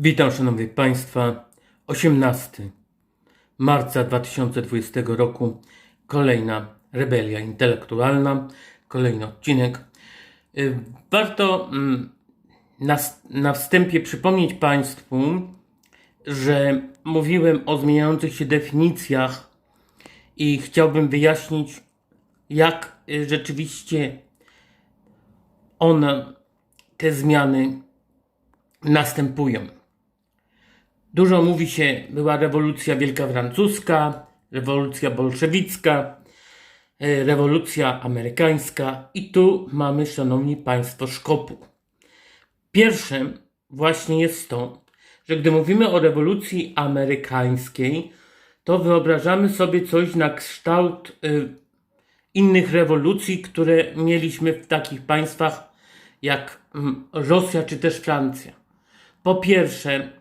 Witam Szanowni Państwa. 18 marca 2020 roku. Kolejna rebelia intelektualna. Kolejny odcinek. Y, Warto mm, na, na wstępie przypomnieć Państwu, że mówiłem o zmieniających się definicjach i chciałbym wyjaśnić, jak y, rzeczywiście one, te zmiany następują. Dużo mówi się, była rewolucja wielka francuska, rewolucja bolszewicka, e, rewolucja amerykańska i tu mamy, szanowni państwo, szkopu. Pierwszym właśnie jest to, że gdy mówimy o rewolucji amerykańskiej, to wyobrażamy sobie coś na kształt y, innych rewolucji, które mieliśmy w takich państwach jak mm, Rosja czy też Francja. Po pierwsze,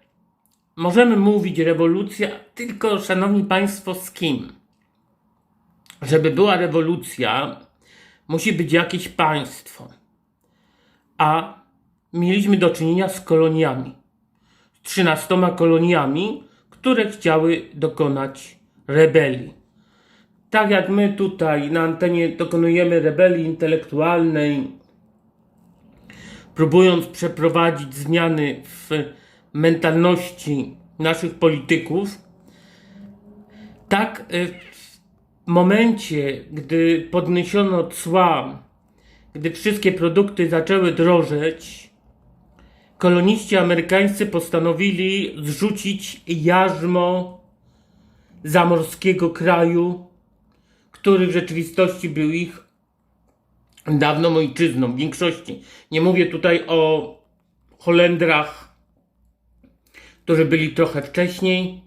możemy mówić rewolucja, tylko szanowni państwo, z kim? Żeby była rewolucja, musi być jakieś państwo. A mieliśmy do czynienia z koloniami. Z 13 koloniami, które chciały dokonać rebelii. Tak jak my tutaj na antenie dokonujemy rebelii intelektualnej, próbując przeprowadzić zmiany w mentalności naszych polityków, tak y, w momencie, gdy podniesiono cła, gdy wszystkie produkty zaczęły drożeć, koloniści amerykańscy postanowili zrzucić jarzmo zamorskiego kraju, który w rzeczywistości był ich dawną ojczyzną, w większości. Nie mówię tutaj o Holendrach, którzy byli trochę wcześniej,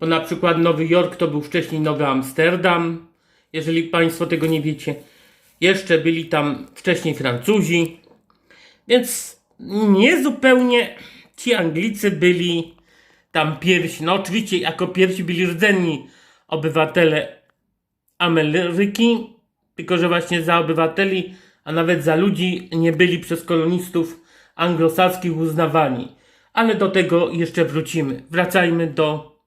bo na przykład Nowy Jork to był wcześniej Nowy Amsterdam, jeżeli Państwo tego nie wiecie. Jeszcze byli tam wcześniej Francuzi, więc nie zupełnie ci Anglicy byli tam pierwsi. No oczywiście jako pierwsi byli rdzenni obywatele Ameryki, tylko że właśnie za obywateli, a nawet za ludzi nie byli przez kolonistów anglosaskich uznawani. Ale do tego jeszcze wrócimy. Wracajmy do,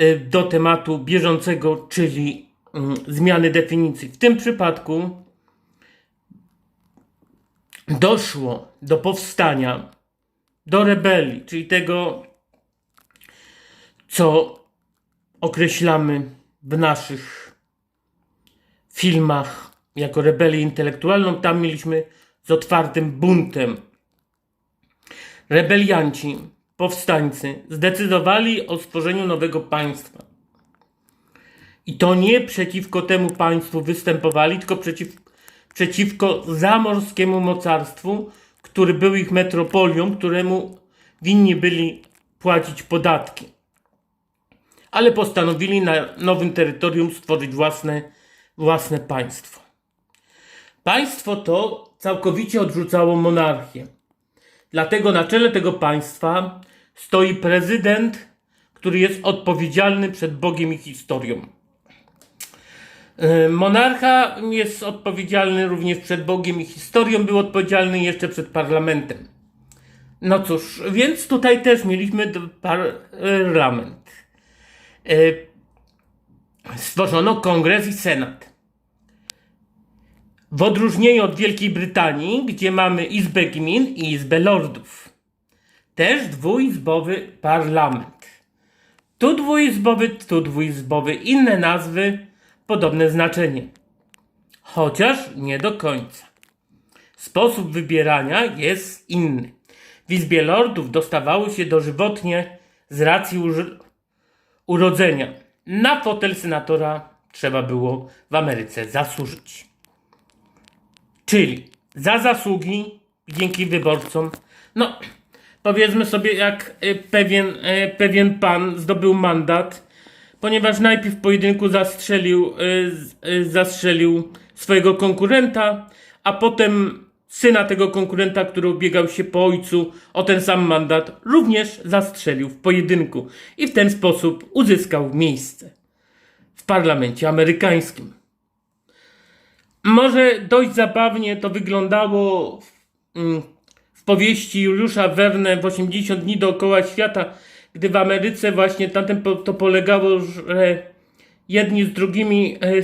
y, do tematu bieżącego, czyli mm, zmiany definicji. W tym przypadku doszło do powstania, do rebelii, czyli tego, co określamy w naszych filmach jako rebelię intelektualną. Tam mieliśmy z otwartym buntem. Rebelianci, powstańcy zdecydowali o stworzeniu nowego państwa. I to nie przeciwko temu państwu występowali, tylko przeciw, przeciwko zamorskiemu mocarstwu, który był ich metropolią, któremu winni byli płacić podatki. Ale postanowili na nowym terytorium stworzyć własne, własne państwo. Państwo to całkowicie odrzucało monarchię. Dlatego na czele tego państwa stoi prezydent, który jest odpowiedzialny przed Bogiem i historią. Yy, Monarcha jest odpowiedzialny również przed Bogiem i historią, był odpowiedzialny jeszcze przed parlamentem. No cóż, więc tutaj też mieliśmy parlament. Yy, Stworzono kongres i senat. W odróżnieniu od Wielkiej Brytanii, gdzie mamy Izbę Gmin i Izbę Lordów. Też dwuizbowy parlament. Tu dwuizbowy, tu dwuizbowy, inne nazwy, podobne znaczenie. Chociaż nie do końca. Sposób wybierania jest inny. W Izbie Lordów dostawały się dożywotnie z racji urodzenia. Na fotel senatora trzeba było w Ameryce zasłużyć. Czyli za zasługi dzięki wyborcom. No, powiedzmy sobie, jak y, pewien, y, pewien pan zdobył mandat, ponieważ najpierw w pojedynku zastrzelił, y, zastrzelił swojego konkurenta, a potem syna tego konkurenta, który ubiegał się po ojcu o ten sam mandat, również zastrzelił w pojedynku i w ten sposób uzyskał miejsce w parlamencie amerykańskim. Może dość zabawnie to wyglądało w, mm, powieści Juliusza Verne w 80 dni dookoła świata, gdy w Ameryce właśnie na tym to polegało, że jedni z drugimi e,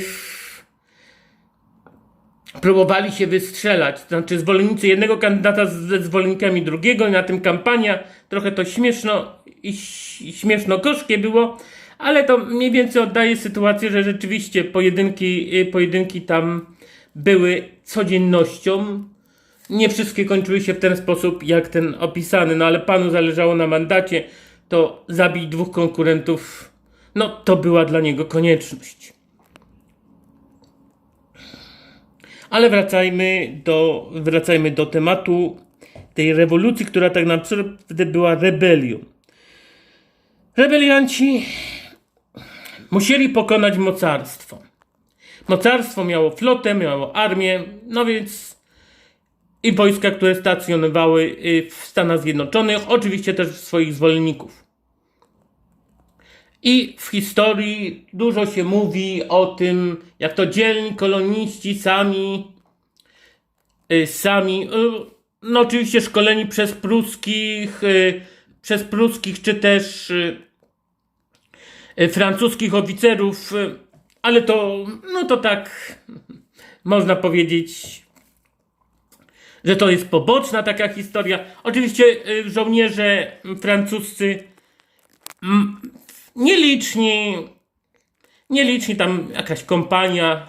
próbowali się wystrzelać. Znaczy zwolennicy jednego kandydata ze zwolennikami drugiego i na tym kampania. Trochę to śmieszno i śmieszno gorzkie było, ale to mniej więcej oddaje sytuację, że rzeczywiście pojedynki, y, pojedynki tam były codziennością. Nie wszystkie kończyły się w ten sposób, jak ten opisany, no ale panu zależało na mandacie, to zabić dwóch konkurentów, no to była dla niego konieczność. Ale wracajmy do, wracajmy do tematu tej rewolucji, która tak naprawdę była rebelią. Rebelianci musieli pokonać mocarstwo. Mocarstwo miało flotę, miało armię, no więc i wojska, które stacjonowały y, w Stanach Zjednoczonych, oczywiście też swoich zwolenników. I w historii dużo się mówi o tym, jak to dzielni koloniści sami, y, sami, y, no oczywiście szkoleni przez pruskich, przez pruskich czy też francuskich oficerów, ale to, no to tak można powiedzieć, że to jest poboczna taka historia. Oczywiście y, żołnierze francuscy mm, nieliczni, nieliczni tam jakaś kompania,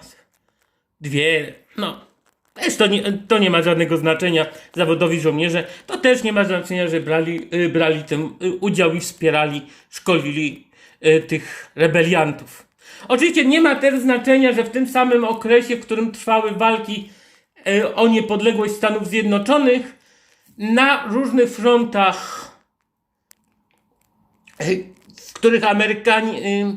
dwie, no. Też to nie, to nie ma żadnego znaczenia. Zawodowi żołnierze to też nie ma znaczenia, że brali, y, brali ten y, udział i wspierali, szkolili tych rebeliantów. Oczywiście nie ma też znaczenia, że w tym samym okresie, w którym trwały walki y, o niepodległość Stanów Zjednoczonych, na różnych frontach, y, w których Amerykanie,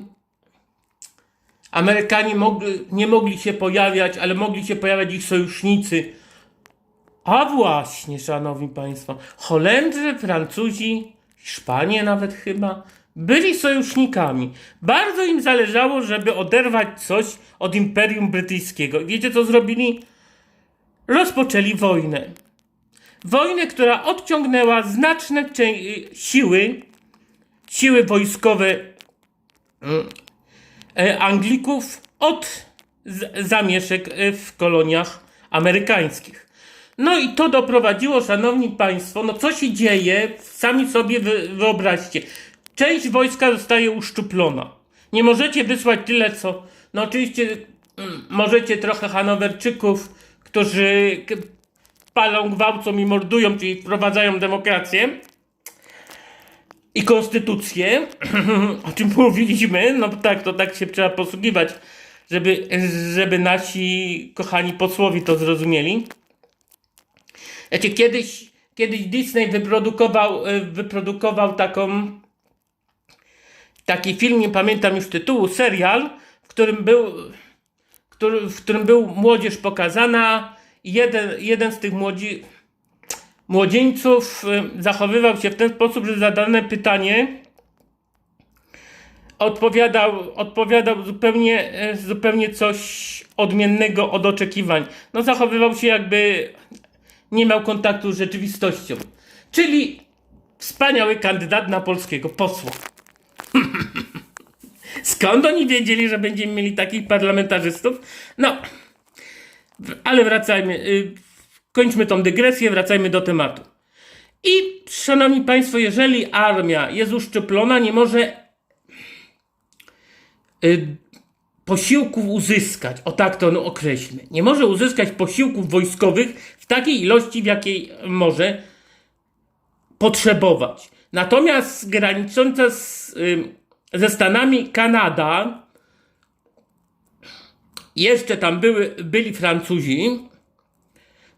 Amerykanie mogli, nie mogli się pojawiać, ale mogli się pojawiać ich sojusznicy. A właśnie, szanowni państwo, Holendrzy, Francuzi, Hiszpanie nawet chyba, byli sojusznikami. Bardzo im zależało, żeby oderwać coś od Imperium Brytyjskiego. I wiecie co zrobili? Rozpoczęli wojnę. Wojnę, która odciągnęła znaczne siły, siły wojskowe e, Anglików od zamieszek e, w koloniach amerykańskich. No i to doprowadziło, szanowni państwo, no co się dzieje, sami sobie wy, wyobraźcie. Część wojska zostaje uszczuplona. Nie możecie wysłać tyle, co. No oczywiście mm, możecie trochę Hanowerczyków, którzy palą, gwałcą i mordują, czyli wprowadzają demokrację i konstytucję, o czym mówiliśmy, no tak, to tak się trzeba posługiwać, żeby, żeby nasi kochani posłowie to zrozumieli. Wiecie, kiedyś, kiedyś Disney wyprodukował, y, wyprodukował taką, taki film, nie pamiętam już tytułu, serial, w którym był, który, w którym był młodzież pokazana i jeden, jeden z tych młodzi, młodzieńców y, zachowywał się w ten sposób, że zadane pytanie odpowiadał, odpowiadał zupełnie, y, zupełnie coś odmiennego od oczekiwań. No zachowywał się jakby nie miał kontaktu z rzeczywistością. Czyli wspaniały kandydat na polskiego posła. Skąd oni wiedzieli, że będziemy mieli takich parlamentarzystów? No, ale wracajmy. y, Kończmy tą dygresję, wracajmy do tematu. I szanowni Państwo, jeżeli armia jest uszczuplona, nie może y, posiłków uzyskać, o tak to no określmy. Nie może uzyskać posiłków wojskowych w takiej ilości, w jakiej może potrzebować. Natomiast granicząca z, y, ze Stanami Kanada, jeszcze tam były, byli Francuzi,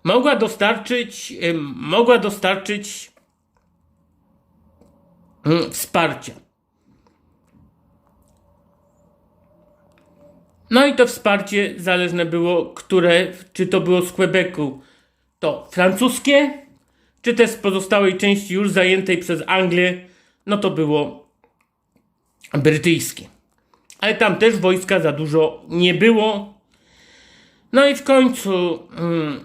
mogła dostarczyć, mogła dostarczyć y, wsparcia. No i to wsparcie zależne było, które, czy to było z Quebecu, to francuskie, czy też z pozostałej części już zajętej przez Anglię, no to było brytyjskie. Ale tam też wojska za dużo nie było. No i w końcu mm,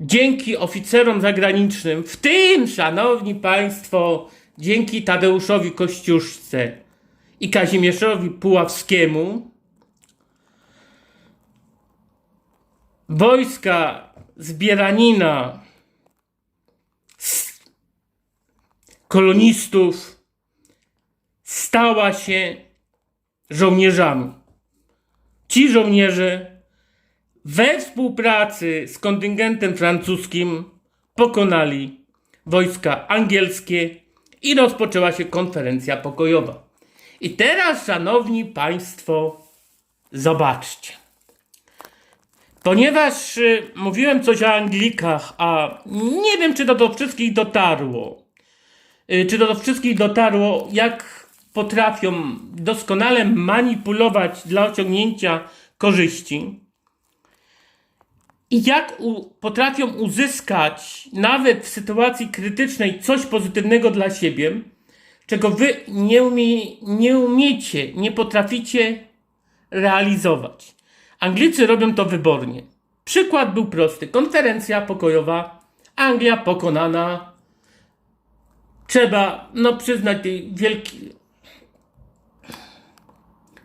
dzięki oficerom zagranicznym, w tym, szanowni państwo, dzięki Tadeuszowi Kościuszce i Kazimierzowi Puławskiemu, wojska zbieranina z kolonistów stała się żołnierzami. Ci żołnierze we współpracy z kontyngentem francuskim pokonali wojska angielskie i rozpoczęła się konferencja pokojowa. I teraz, szanowni państwo, zobaczcie. Ponieważ y, mówiłem coś o Anglikach, a nie wiem, czy to do wszystkich dotarło. Y, czy to do wszystkich dotarło, jak potrafią doskonale manipulować dla osiągnięcia korzyści i jak u, potrafią uzyskać nawet w sytuacji krytycznej coś pozytywnego dla siebie, czego wy nie, umie, nie umiecie, nie potraficie realizować. Anglicy robią to wybornie. Przykład był prosty. Konferencja pokojowa, Anglia pokonana. Trzeba no, przyznać tej wielki,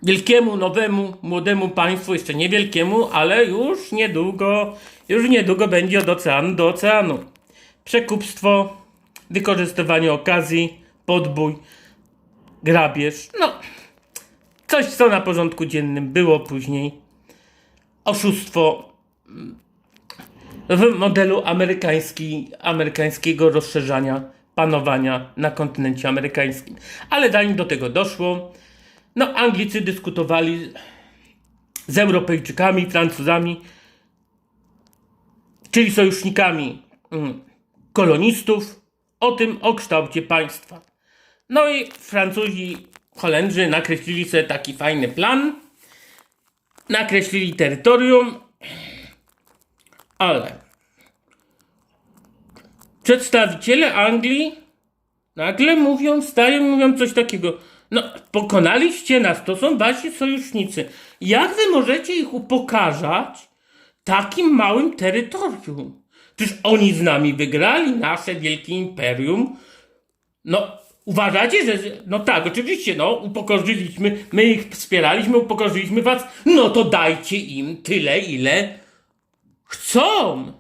wielkiemu, nowemu, młodemu państwu, jeszcze niewielkiemu, ale już niedługo, już niedługo będzie od oceanu do oceanu. Przekupstwo, wykorzystywanie okazji, podbój, grabież, no coś co na porządku dziennym było później. Oszustwo w modelu amerykański, amerykańskiego rozszerzania panowania na kontynencie amerykańskim. Ale zanim do tego doszło, no Anglicy dyskutowali z Europejczykami, Francuzami, czyli sojusznikami mm, kolonistów, o tym, o kształcie państwa. No i Francuzi, Holendrzy nakreślili sobie taki fajny plan, nakreślili terytorium, ale przedstawiciele Anglii nagle mówią, stają mówią coś takiego. No, pokonaliście nas, to są wasi sojusznicy. Jak wy możecie ich upokarzać takim małym terytorium? Czyż oni z nami wygrali nasze wielkie imperium? No, uważacie, że. No tak, oczywiście, no, upokorzyliśmy, my ich wspieraliśmy, upokorzyliśmy was, no to dajcie im tyle, ile chcą.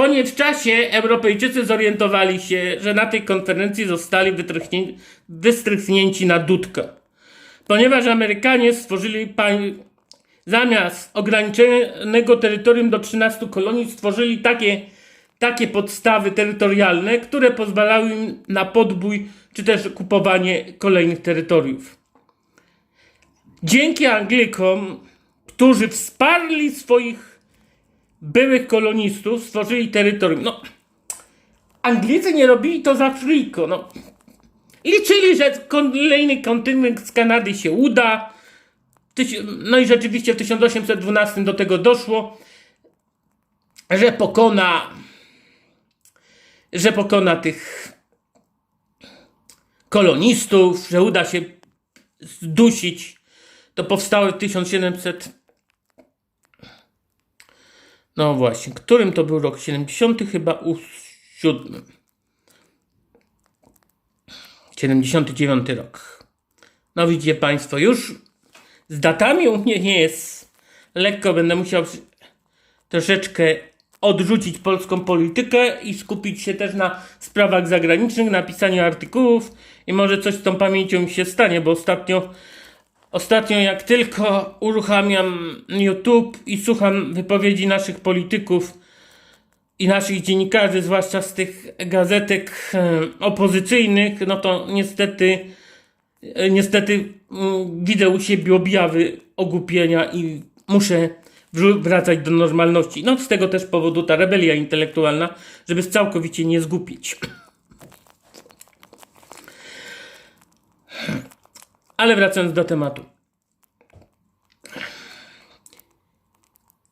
Po niewczasie Europejczycy zorientowali się, że na tej konferencji zostali wytrychnię- wystrychnięci na dudkę. Ponieważ Amerykanie stworzyli pań... zamiast ograniczonego terytorium do 13 kolonii, stworzyli takie, takie podstawy terytorialne, które pozwalały im na podbój czy też kupowanie kolejnych terytoriów. Dzięki Anglikom, którzy wsparli swoich byłych kolonistów stworzyli terytorium. No, Anglicy nie robili to za friko. No. Liczyli, że kolejny kontynent z Kanady się uda. No i rzeczywiście w 1812 do tego doszło, że pokona, że pokona tych kolonistów, że uda się zdusić. To powstało w 1700 no właśnie, którym to był rok? 70 chyba u 7. 79 rok. No widzicie Państwo, już z datami u mnie nie jest lekko. Będę musiał troszeczkę odrzucić polską politykę i skupić się też na sprawach zagranicznych, na pisaniu artykułów i może coś z tą pamięcią mi się stanie, bo ostatnio Ostatnio, jak tylko uruchamiam YouTube i słucham wypowiedzi naszych polityków i naszych dziennikarzy, zwłaszcza z tych gazetek e, opozycyjnych, no to niestety, e, niestety mm, widzę u siebie objawy ogłupienia i muszę wracać do normalności. No z tego też powodu ta rebelia intelektualna, żeby całkowicie nie zgupić. Ale wracając do tematu.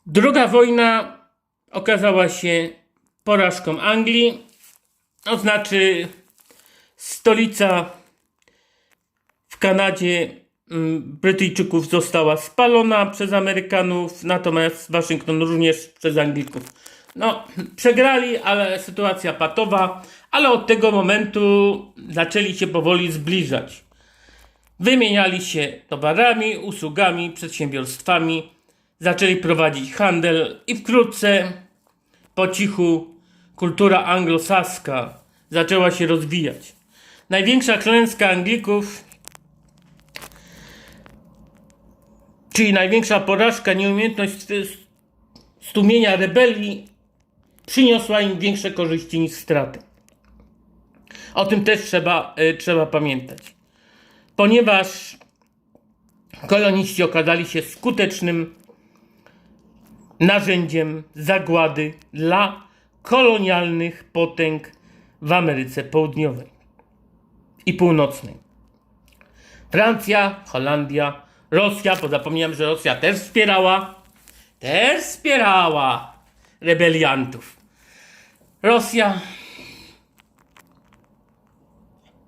Druga wojna okazała się porażką Anglii. To znaczy, stolica w Kanadzie mm, Brytyjczyków została spalona przez Amerykanów, natomiast Waszyngton również przez Anglików. No, przegrali, ale sytuacja patowa, ale od tego momentu zaczęli się powoli zbliżać. Wymieniali się towarami, usługami, przedsiębiorstwami, zaczęli prowadzić handel i wkrótce, po cichu, kultura anglosaska zaczęła się rozwijać. Największa klęska Anglików, czyli największa porażka, nieumiejętność st- stłumienia rebelii, przyniosła im większe korzyści niż straty. O tym też trzeba, y, trzeba pamiętać. Ponieważ koloniści okazali się skutecznym narzędziem zagłady dla kolonialnych potęg w Ameryce Południowej i Północnej. Francja, Holandia, Rosja, bo zapomniałem, że Rosja też wspierała, też wspierała rebeliantów. Rosja,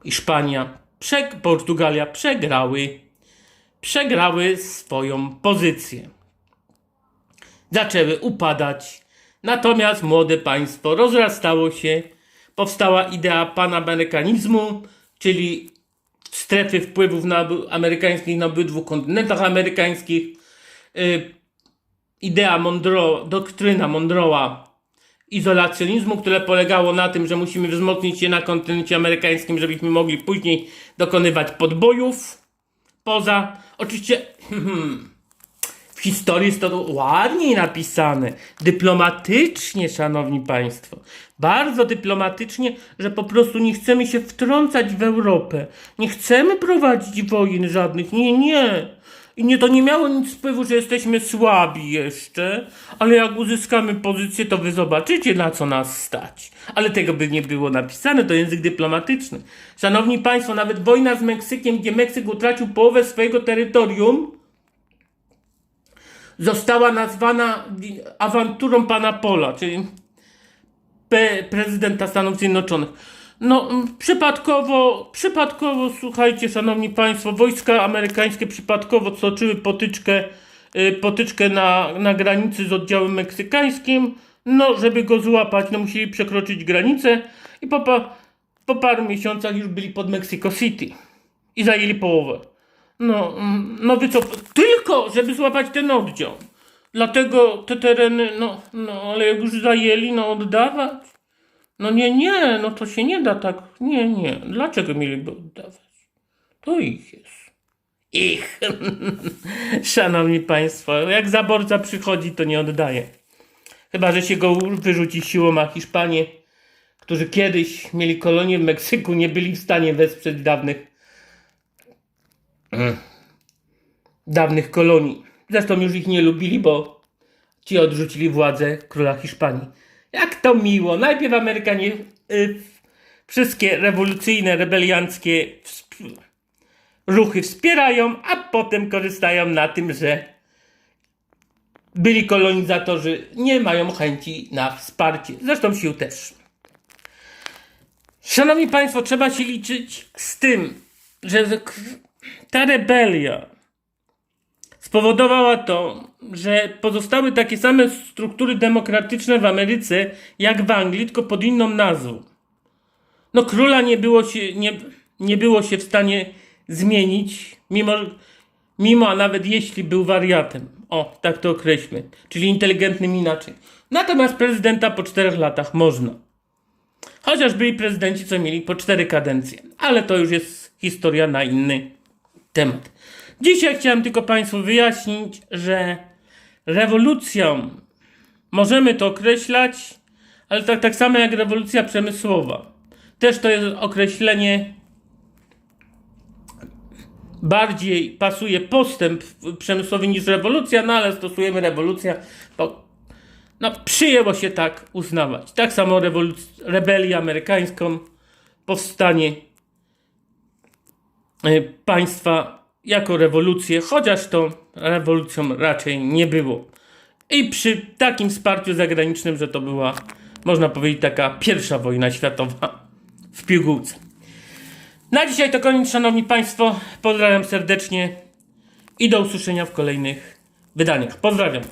Hiszpania, prze- Portugalia przegrały, przegrały swoją pozycję. Zaczęły upadać, natomiast młode państwo rozrastało się, powstała idea panamerykanizmu, czyli strefy wpływów na, amerykańskich na obydwu kontynentach amerykańskich. Y, idea Monroe, doktryna Monroe'a izolacjonizmu, które polegało na tym, że musimy wzmocnić się na kontynencie amerykańskim, żebyśmy mogli później dokonywać podbojów poza. Oczywiście w historii jest to ładniej napisane, dyplomatycznie, szanowni państwo. Bardzo dyplomatycznie, że po prostu nie chcemy się wtrącać w Europę. Nie chcemy prowadzić wojen żadnych. Nie, nie. I nie, to nie miało nic wpływu, że jesteśmy słabi jeszcze, ale jak uzyskamy pozycję, to wy zobaczycie, na co nas stać. Ale tego by nie było napisane, to język dyplomatyczny. Szanowni Państwo, nawet wojna z Meksykiem, gdzie Meksyk utracił połowę swojego terytorium, została nazwana awanturą pana Pola, czyli prezydenta Stanów Zjednoczonych. No, mm, przypadkowo, przypadkowo, słuchajcie, szanowni państwo, wojska amerykańskie przypadkowo stoczyły potyczkę, y, potyczkę na, na granicy z oddziałem meksykańskim. No, żeby go złapać, no musieli przekroczyć granicę i po, po paru miesiącach już byli pod Mexico City i zajęli połowę. No, mm, no wycof... Tylko, żeby złapać ten oddział. Dlatego te tereny, no, no, ale jak już zajęli, no oddawać. No nie, nie, no to się nie da tak. Nie, nie. Dlaczego mieliby oddawać? To ich jest. Ich. Szanowni Państwo, jak zaborca przychodzi, to nie oddaje. Chyba, że się go wyrzuci siłą, a Hiszpanie, którzy kiedyś mieli kolonię w Meksyku, nie byli w stanie wesprzeć dawnych dawnych kolonii. Zresztą już ich nie lubili, bo ci odrzucili władzę króla Hiszpanii. Jak to miło. Najpierw Amerykanie y, wszystkie rewolucyjne, rebelianckie wsp- ruchy wspierają, a potem korzystają na tym, że byli kolonizatorzy nie mają chęci na wsparcie. Zresztą sił też. Szanowni Państwo, trzeba się liczyć z tym, że ta rebelia spowodowała to, że pozostały takie same struktury demokratyczne w Ameryce jak w Anglii, tylko pod inną nazwą. No króla nie było się, nie, nie było się w stanie zmienić, mimo, mimo, a nawet jeśli był wariatem. O, tak to określmy. Czyli inteligentnym inaczej. Natomiast prezydenta po czterech latach można. Chociaż byli prezydenci, co mieli po cztery kadencje. Ale to już jest historia na inny temat. Dzisiaj chciałem tylko Państwu wyjaśnić, że rewolucją możemy to określać, ale tak, tak samo jak rewolucja przemysłowa. Też to jest określenie bardziej pasuje postęp przemysłowy niż rewolucja, no ale stosujemy rewolucja, bo no, przyjęło się tak uznawać. Tak samo rebelię amerykańską, powstanie y, państwa jako rewolucję, chociaż to rewolucją raczej nie było. I przy takim wsparciu zagranicznym, że to była, można powiedzieć, taka pierwsza wojna światowa w pigułce. Na dzisiaj to koniec, szanowni państwo. Pozdrawiam serdecznie. i do usłyszenia w kolejnych wydaniach. Pozdrawiam.